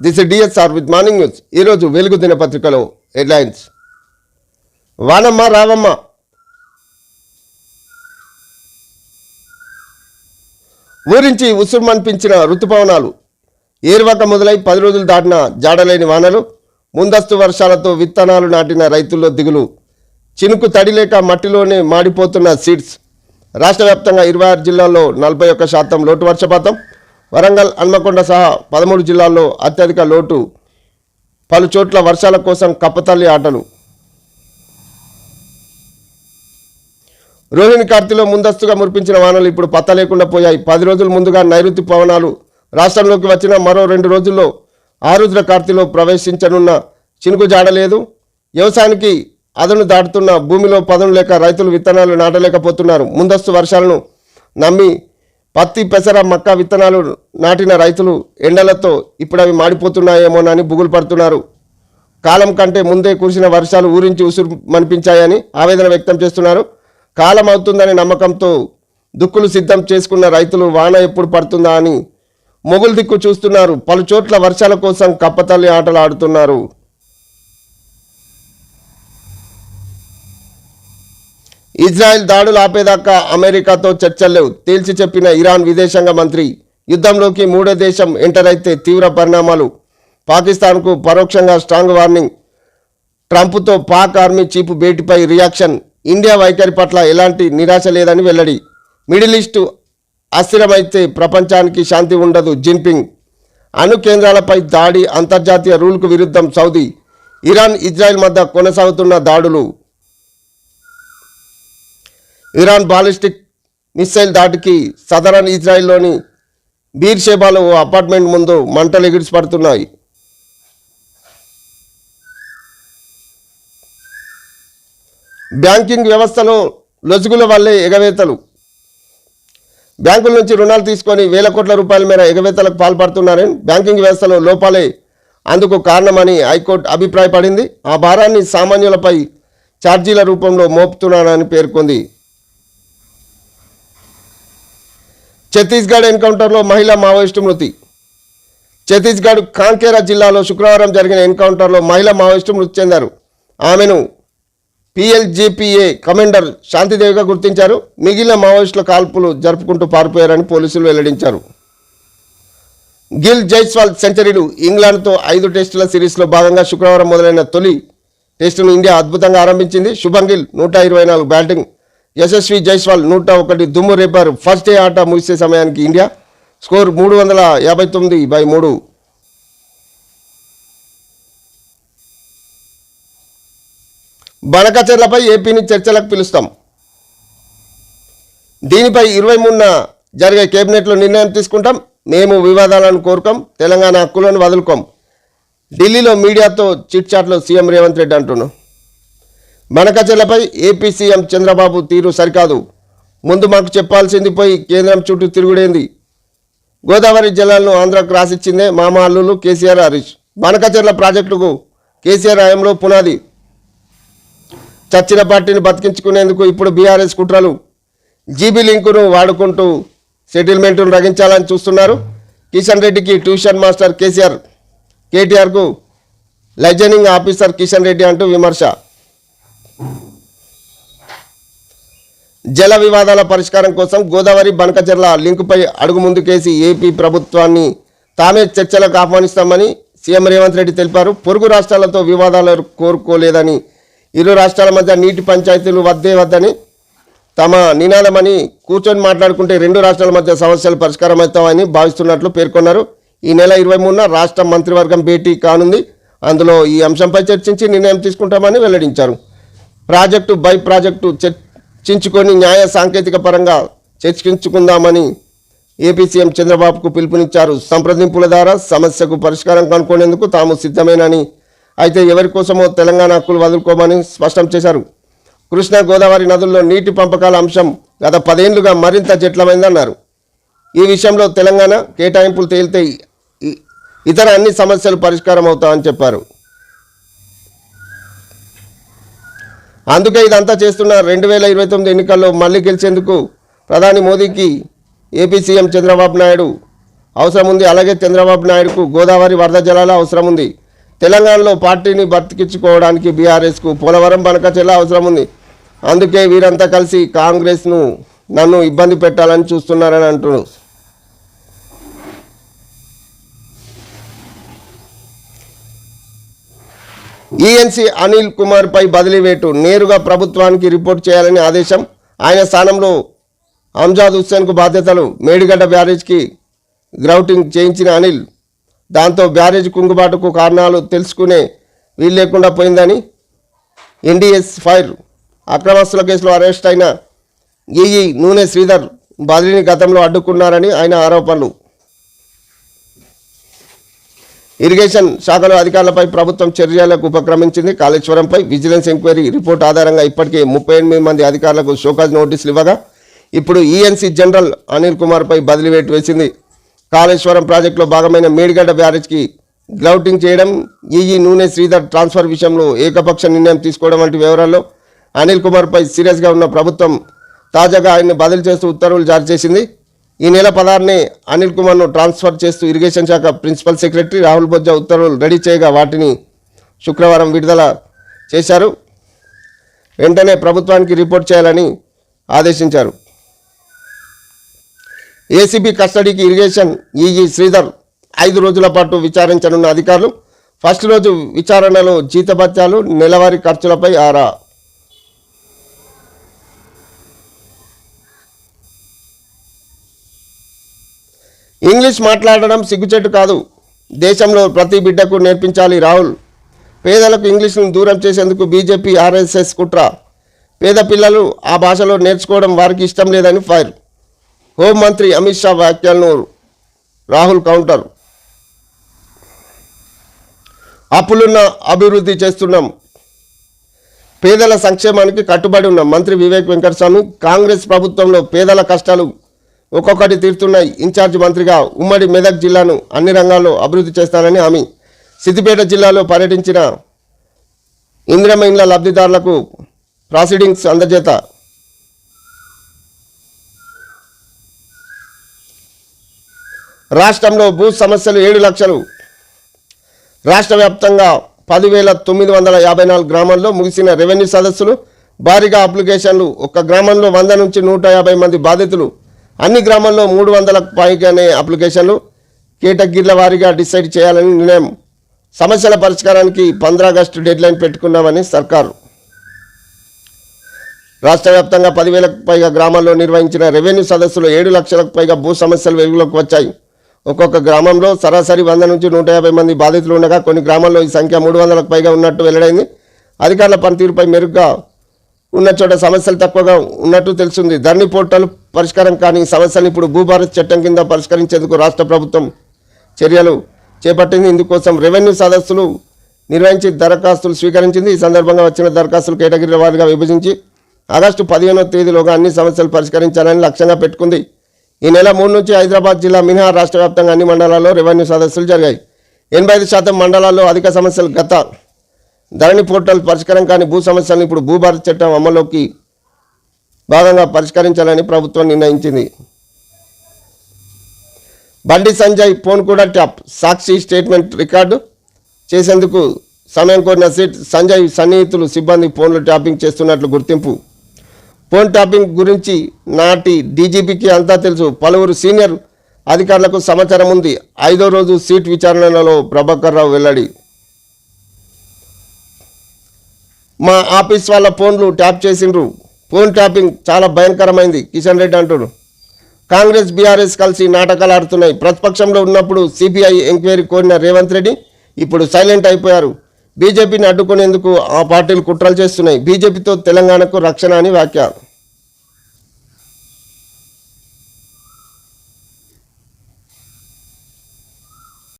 This DSR with morning news ఈరోజు వెలుగు దినపత్రికలో headlines. వానమ్మ రావమ్మ. ఊరించి ఉసురుమనిపించిన ఋతుపవనాలు. ఏరువాక మొదలై పది రోజులు దాటిన జాడలేని వానలు ముందస్తు వర్షాలతో విత్తనాలు నాటిన రైతుల్లో దిగులు. చినుకు తడిలేక మట్టిలోనే మాడిపోతున్న సీడ్స్. రాష్ట్ర వ్యాప్తంగా ఇరవై ఆరు జిల్లాల్లో నలభై ఒక్క శాతం లోటు వర్షపాతం. వరంగల్ హన్మకొండ సహా పదమూడు జిల్లాల్లో అత్యధిక లోటు పలు చోట్ల వర్షాల కోసం కప్పతల్లి ఆటలు. రోహిణి కార్తీలో ముందస్తుగా మురిపించిన వానలు ఇప్పుడు పత్త లేకుండా పోయాయి. పది రోజుల ముందుగా నైరుతి పవనాలు రాష్ట్రంలోకి వచ్చిన మరో రెండు రోజుల్లో ఆరుద్ర కార్తీలో ప్రవేశించనున్న చినుకు జాడలేదు వ్యవసాయానికి అదను దాటుతున్న భూమిలో పదను లేక రైతులు విత్తనాలు నాటలేకపోతున్నారు. ముందస్తు వర్షాలను నమ్మి పత్తి పెసర మక్క విత్తనాలు నాటిన రైతులు ఎండలతో ఇప్పుడు అవి మాడిపోతున్నాయేమోనని బుగులు పడుతున్నారు. కాలం కంటే ముందే కురిసిన వర్షాలు ఊరించి ఉసురు మనిపించాయని ఆవేదన వ్యక్తం చేస్తున్నారు. కాలం అవుతుందనే నమ్మకంతో దుక్కులు సిద్ధం చేసుకున్న రైతులు వాన ఎప్పుడు పడుతుందా అని మొగులు దిక్కు చూస్తున్నారు. పలు చోట్ల వర్షాల కోసం కప్పతల్లి ఆటలు ఆడుతున్నారు. ఇజ్రాయెల్ దాడులు ఆపేదాకా అమెరికాతో చర్చలేవు తేల్చి చెప్పిన ఇరాన్ విదేశాంగ మంత్రి యుద్ధంలోకి మూడో దేశం ఎంటర్ అయితే తీవ్ర పరిణామాలు. పాకిస్తాన్కు పరోక్షంగా స్ట్రాంగ్ వార్నింగ్. ట్రంప్తో పాక్ ఆర్మీ చీఫ్ భేటీపై రియాక్షన్. ఇండియా వైఖరి పట్ల ఎలాంటి నిరాశ లేదని వెల్లడి. మిడిల్ ఈస్టు అస్థిరమైతే ప్రపంచానికి శాంతి ఉండదు జిన్పింగ్. అణు కేంద్రాలపై దాడి అంతర్జాతీయ రూల్కు విరుద్ధం సౌదీ. ఇరాన్ ఇజ్రాయెల్ మధ్య కొనసాగుతున్న దాడులు. ఇరాన్ బాలిస్టిక్ మిస్సైల్ దాటికి సదరన్ ఇజ్రాయిల్లోని బీర్షేబాలో ఓ అపార్ట్మెంట్ ముందు మంటలు ఎగిరిచిపడుతున్నాయి బ్యాంకింగ్ వ్యవస్థలో లొసుగుల వల్లే ఎగవేతలు. బ్యాంకుల నుంచి రుణాలు తీసుకొని వేల కోట్ల రూపాయల మేర ఎగవేతలకు పాల్పడుతున్నారని బ్యాంకింగ్ వ్యవస్థలో లోపాలే అందుకు కారణమని హైకోర్టు అభిప్రాయపడింది. ఆ భారాన్ని సామాన్యులపై ఛార్జీల రూపంలో మోపుతున్నానని పేర్కొంది. ఛత్తీస్గఢ్ ఎన్కౌంటర్లో మహిళా మావోయిస్టు మృతి. ఛత్తీస్గఢ్ కాంకేరా జిల్లాలో శుక్రవారం జరిగిన ఎన్కౌంటర్లో మహిళా మావోయిస్టు మృతి చెందారు. ఆమెను పిఎల్జేపీఏ కమాండర్ శాంతిదేవిగా గుర్తించారు. మిగిలిన మావోయిస్టుల కాల్పులు జరుపుకుంటూ పారిపోయారని పోలీసులు వెల్లడించారు. గిల్ జైస్వాల్ సెంచరీలు ఇంగ్లాండ్తో ఐదు టెస్టుల సిరీస్లో భాగంగా శుక్రవారం మొదలైన తొలి టెస్టును ఇండియా అద్భుతంగా ఆరంభించింది. శుభం గిల్ నూట ఇరవై నాలుగు బ్యాటింగ్ యశస్వి జైస్వాల్ నూట ఒకటి దుమ్ము రేపారు. ఫస్ట్ డే ఆట ముగిసే సమయానికి ఇండియా స్కోర్ మూడు వందల యాభై తొమ్మిది బై మూడు. బనకచర్లపై ఏపీని చర్చలకు పిలుస్తాం. దీనిపై ఇరవై మూడున జరిగే కేబినెట్లో నిర్ణయం తీసుకుంటాం. మేము వివాదాలను కోరుకోం. తెలంగాణ హక్కులను వదులుకోం. ఢిల్లీలో మీడియాతో చిట్చాట్లో సీఎం రేవంత్ రెడ్డి అంటున్నాం బనకచర్లపై ఏపీ సీఎం చంద్రబాబు తీరు సరికాదు. ముందు మాకు చెప్పాల్సింది పోయి కేంద్రం చుట్టూ తిరుగుడేంది. గోదావరి జిల్లాలను ఆంధ్రకు రాసిచ్చిందే మామ అల్లులు కేసీఆర్ హరీష్. బనకచెర్ల ప్రాజెక్టుకు కేసీఆర్ హయాంలో పునాది. చచ్చిన పార్టీని బతికించుకునేందుకు ఇప్పుడు బీఆర్ఎస్ కుట్రలు. జీబీ లింకును వాడుకుంటూ సెటిల్మెంట్ను రగించాలని చూస్తున్నారు కిషన్ రెడ్డికి ట్యూషన్ మాస్టర్ కేసీఆర్. కేటీఆర్కు లైజనింగ్ ఆఫీసర్ కిషన్ రెడ్డి అంటూ విమర్శ. జల వివాదాల పరిష్కారం కోసం గోదావరి బనకచెర్ల లింకుపై అడుగు ముందుకేసి ఏపీ ప్రభుత్వాన్ని తామే చర్చలకు ఆహ్వానిస్తామని సీఎం రేవంత్ రెడ్డి తెలిపారు. పొరుగు రాష్ట్రాలతో వివాదాలు కోరుకోలేదని ఇరు రాష్ట్రాల మధ్య నీటి పంచాయతీలు వద్దే వద్దని తమ నినాదమని కూర్చొని మాట్లాడుకుంటే రెండు రాష్ట్రాల మధ్య సమస్యలు పరిష్కారం అవుతామని భావిస్తున్నట్లు పేర్కొన్నారు. ఈ నెల ఇరవై మూడున రాష్ట్ర మంత్రివర్గం భేటీ కానుంది. అందులో ఈ అంశంపై చర్చించి నిర్ణయం తీసుకుంటామని వెల్లడించారు. ప్రాజెక్టు బై ప్రాజెక్టు చర్చించుకొని న్యాయ సాంకేతిక పరంగా చర్చించుకుందామని ఏపీ సీఎం చంద్రబాబుకు పిలుపునిచ్చారు. సంప్రదింపుల ద్వారా సమస్యకు పరిష్కారం కనుక్కునేందుకు తాము సిద్ధమేనని అయితే ఎవరి కోసమో తెలంగాణ హక్కులు వదులుకోమని స్పష్టం చేశారు. కృష్ణా గోదావరి నదుల్లో నీటి పంపకాల అంశం గత పదేళ్ళుగా మరింత జట్లమైందన్నారు. ఈ విషయంలో తెలంగాణ కేటాయింపులు తేలితే ఇతర అన్ని సమస్యలు పరిష్కారం అవుతామని చెప్పారు. అందుకే ఇదంతా చేస్తున్న రెండు వేల ఇరవై తొమ్మిది ఎన్నికల్లో మళ్ళీ గెలిచేందుకు ప్రధాని మోదీకి ఏపీ సీఎం చంద్రబాబు నాయుడు అవసరం ఉంది. అలాగే చంద్రబాబు నాయుడుకు గోదావరి వరద జలాల అవసరం ఉంది. తెలంగాణలో పార్టీని బతికించుకోవడానికి బీఆర్ఎస్కు పోలవరం బనకచెల్ల అవసరం ఉంది. అందుకే వీరంతా కలిసి కాంగ్రెస్ను నన్ను ఇబ్బంది పెట్టాలని చూస్తున్నారని అంటున్నారు. ఈఎన్సీ అనిల్ కుమార్ పై బదిలీ వేటు. నేరుగా ప్రభుత్వానికి రిపోర్ట్ చేయాలని ఆదేశం. ఆయన స్థానంలో అంజాద్ హుస్సేన్కు బాధ్యతలు. మేడిగడ్డ బ్యారేజ్కి గ్రౌటింగ్ చేయించిన అనిల్ దాంతో బ్యారేజ్ కుంగుబాటుకు కారణాలు తెలుసుకునే వీలు లేకుండా పోయిందని ఎన్డీఎస్ ఫైర్ అక్రమస్తుల కేసులో అరెస్ట్ అయిన ఈఈ నూనె శ్రీధర్ బదిలీని గతంలో అడ్డుకున్నారని ఆయన ఆరోపణలు. ఇరిగేషన్ శాఖలో అధికారులపై ప్రభుత్వం చర్యలకు ఉపక్రమించింది. కాళేశ్వరంపై విజిలెన్స్ ఎంక్వైరీ రిపోర్ట్ ఆధారంగా ఇప్పటికే ముప్పై ఎనిమిది మంది అధికారులకు షోకాజ్ నోటీసులు ఇవ్వగా ఇప్పుడు ఈఎన్సీ జనరల్ అనిల్ కుమార్పై బదిలీ వేటు వేసింది. కాళేశ్వరం ప్రాజెక్టులో భాగమైన మేడిగడ్డ బ్యారేజ్కి గ్లౌటింగ్ చేయడం ఈఈ నూనె శ్రీధర్ ట్రాన్స్ఫర్ విషయంలో ఏకపక్ష నిర్ణయం తీసుకోవడం వంటి వివరాల్లో అనిల్ కుమార్పై సీరియస్గా ఉన్న ప్రభుత్వం తాజాగా ఆయన్ని బదిలీ చేస్తూ ఉత్తర్వులు జారీ చేసింది. ఈ నెల పదహారుని అనిల్ కుమార్ను ట్రాన్స్ఫర్ చేస్తూ ఇరిగేషన్ శాఖ ప్రిన్సిపల్ సెక్రటరీ రాహుల్ బొజ్జా ఉత్తర్వులు రెడీ చేయగా వాటిని శుక్రవారం విడుదల చేశారు. వెంటనే ప్రభుత్వానికి రిపోర్ట్ చేయాలని ఆదేశించారు. ఏసీబీ కస్టడీకి ఇరిగేషన్ ఈఈ శ్రీధర్ ఐదు రోజుల పాటు విచారించనున్న అధికారులు ఫస్ట్ రోజు విచారణలో జీతభత్యాలు నెలవారీ ఖర్చులపై ఆరా ఇంగ్లీష్ మాట్లాడడం సిగ్గుచెట్టు కాదు. దేశంలో ప్రతి బిడ్డకు నేర్పించాలి రాహుల్. పేదలకు ఇంగ్లీష్ను దూరం చేసేందుకు బీజేపీ ఆర్ఎస్ఎస్ కుట్ర. పేద పిల్లలు ఆ భాషలో నేర్చుకోవడం వారికి ఇష్టం లేదని ఫైర్. హోంమంత్రి అమిత్ షా వ్యాఖ్యలను రాహుల్ కౌంటర్. అప్పులున్న అభివృద్ధి చేస్తున్నాం. పేదల సంక్షేమానికి కట్టుబడి ఉన్న. మంత్రి వివేక్ వెంకటస్వామి కాంగ్రెస్ ప్రభుత్వంలో పేదల కష్టాలు ఒక్కొక్కటి తీరుతున్నాయి ఇన్ఛార్జ్ మంత్రిగా ఉమ్మడి మెదక్ జిల్లాను అన్ని రంగాల్లో అభివృద్ధి చేస్తానని హామీ. సిద్దిపేట జిల్లాలో పర్యటించిన ఇందిరమ్మ ఇండ్ల లబ్ధిదారులకు ప్రాసీడింగ్స్ అందజేత. రాష్ట్రంలో భూ సమస్యలు ఏడు లక్షలు. రాష్ట్ర వ్యాప్తంగా పదివేల తొమ్మిది వందల యాభై నాలుగు గ్రామాల్లో ముగిసిన రెవెన్యూ సదస్సులు భారీగా అప్లికేషన్లు ఒక్క గ్రామంలో వంద నుంచి నూట యాభై మంది బాధితులు అన్ని గ్రామాల్లో మూడు వందలకు పైగానే అప్లికేషన్లు కేటగిరీల వారీగా డిసైడ్ చేయాలని నిర్ణయం. సమస్యల పరిష్కారానికి పంద్రా ఆగస్టు డెడ్లైన్ పెట్టుకున్నామని సర్కారు. రాష్ట్ర వ్యాప్తంగా పదివేలకు పైగా గ్రామాల్లో నిర్వహించిన రెవెన్యూ సదస్సులో ఏడు లక్షలకు పైగా భూ సమస్యలు వెలుగులోకి వచ్చాయి. ఒక్కొక్క గ్రామంలో సరాసరి వంద నుంచి నూట యాభై మంది బాధితులు ఉండగా కొన్ని గ్రామాల్లో ఈ సంఖ్య మూడు వందలకు పైగా ఉన్నట్టు వెల్లడైంది. అధికారుల పనితీరుపై మెరుగ్గా ఉన్న చోట సమస్యలు తక్కువగా ఉన్నట్టు తెలిసింది ధరణి పోర్టల్ పరిష్కారం కానీ సమస్యలు ఇప్పుడు భూభారత్ చట్టం కింద పరిష్కరించేందుకు రాష్ట్ర ప్రభుత్వం చర్యలు చేపట్టింది. ఇందుకోసం రెవెన్యూ సదస్సులు నిర్వహించి దరఖాస్తులు స్వీకరించింది. ఈ సందర్భంగా వచ్చిన దరఖాస్తులు కేటగిరీల వారీగా విభజించి ఆగస్టు పదిహేనో తేదీలోగా అన్ని సమస్యలు పరిష్కరించాలని లక్ష్యంగా పెట్టుకుంది. ఈ నెల మూడు నుంచి హైదరాబాద్ జిల్లా మినహా రాష్ట్ర వ్యాప్తంగా అన్ని మండలాల్లో రెవెన్యూ సదస్సులు జరిగాయి. ఎనభై ఐదు శాతం మండలాల్లో అధిక సమస్యలు గత ధరణి పోర్టల్ పరిష్కారం కాని భూ సమస్యలను ఇప్పుడు భూభారత్ చట్టం అమల్లోకి భాగంగా పరిష్కరించాలని ప్రభుత్వం నిర్ణయించింది. బండి సంజయ్ ఫోన్ కూడా ట్యాప్. సాక్షి స్టేట్మెంట్ రికార్డు చేసేందుకు సమయం కోరిన సీట్ సంజయ్ సన్నిహితులు సిబ్బంది ఫోన్లు ట్యాపింగ్ చేస్తున్నట్లు గుర్తింపు. ఫోన్ ట్యాపింగ్ గురించి నాటి డీజీపీకి అంతా తెలుసు. పలువురు సీనియర్ అధికారులకు సమాచారం ఉంది. ఐదో రోజు సీట్ విచారణలో ప్రభాకర్ రావు వెల్లడి. మా ఆఫీస్ వాళ్ళ ఫోన్లు ట్యాప్ చేసిండ్రు. ఫోన్ ట్యాపింగ్ చాలా భయంకరమైంది. కిషన్ రెడ్డి అంటున్నారు కాంగ్రెస్ బీఆర్ఎస్ కలిసి నాటకాలు ఆడుతున్నాయి. ప్రతిపక్షంలో ఉన్నప్పుడు సిబిఐ ఎంక్వైరీ కోరిన రేవంత్ రెడ్డి ఇప్పుడు సైలెంట్ అయిపోయారు. బీజేపీని అడ్డుకునేందుకు ఆ పార్టీలు కుట్రలు చేస్తున్నాయి. బీజేపీతో తెలంగాణకు రక్షణ అని వ్యాఖ్య.